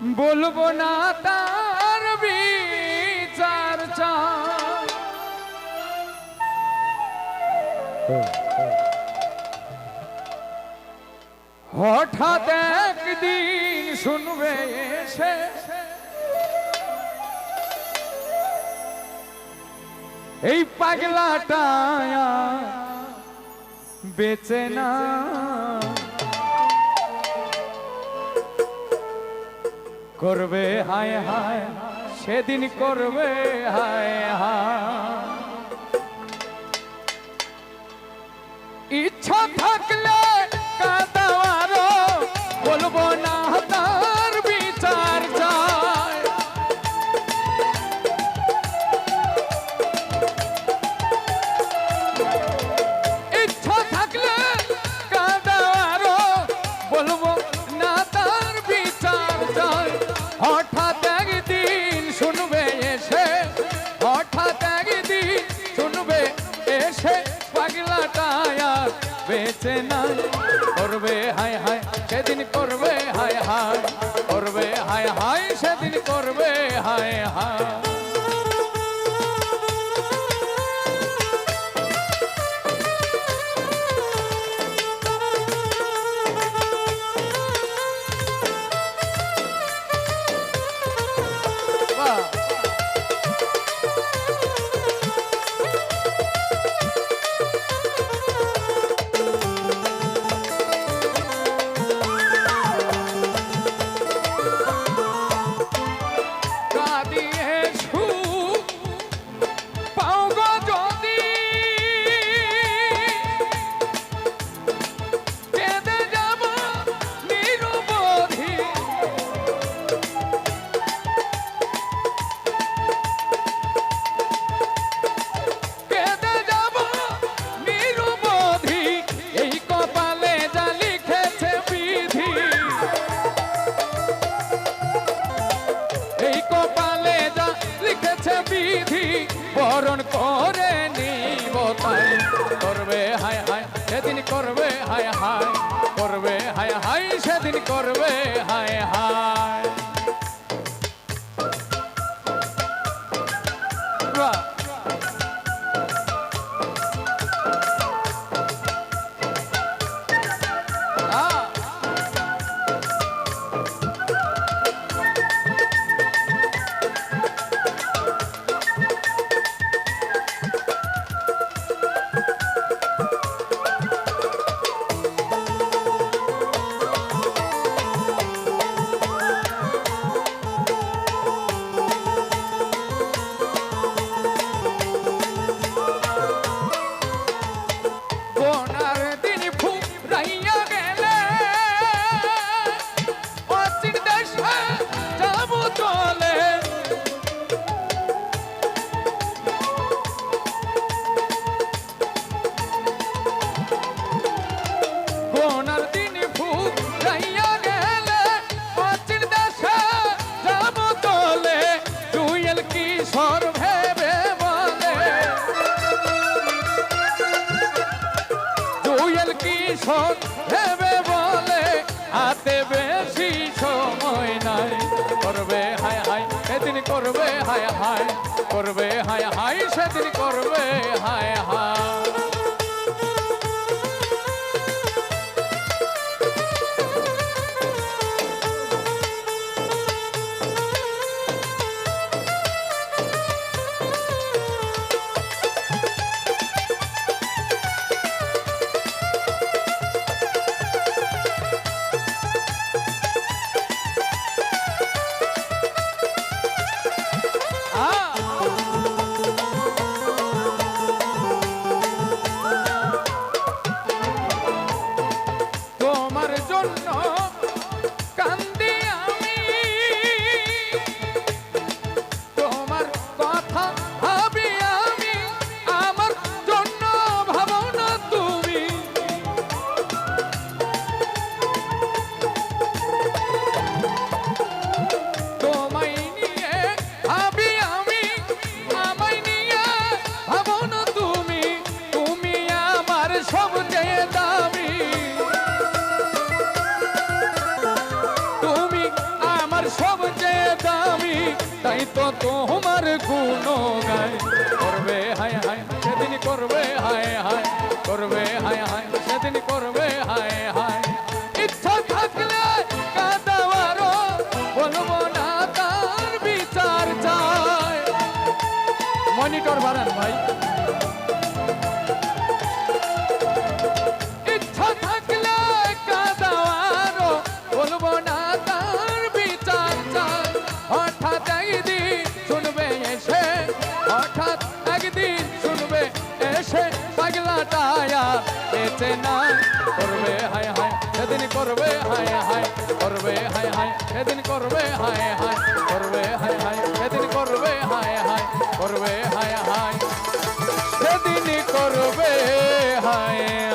বলব না তার বিচার হঠাৎ একদিন শুনবে এসে এই পাগলাটা বেচে না। করবে হায় হায় সেদিন করবে হায় হায়। ইচ্ছা সেদিন করবে হায় হায়। করবে এখন ভেবে বলে, হাতে বেশি সময় নাই। করবে হায় হায়, সেদিন করবে হায় হায়, করবে হায় হায়, সেদিন গুণ গায়। করবে, হায় হায় সেদিন করবে, হায় হায়, করবে, হায় হায়, সেদিন করবে, হায় হায়। ইচ্ছা থাকলে কাদাবারো বলব না, তার বিচার চায় মনিটর বাড়ান ভাই। পাগলা টায়া বেঁচে না করবে, হায় হায়, সেদিন করবে, হায় হায়, করবে, হায় হায়, সেদিন করবে, হায় হায়, করবে, হায় হায়, সেদিন করবে, হায় হায়, করবে, হায় হায় সেদিন করবে, হায়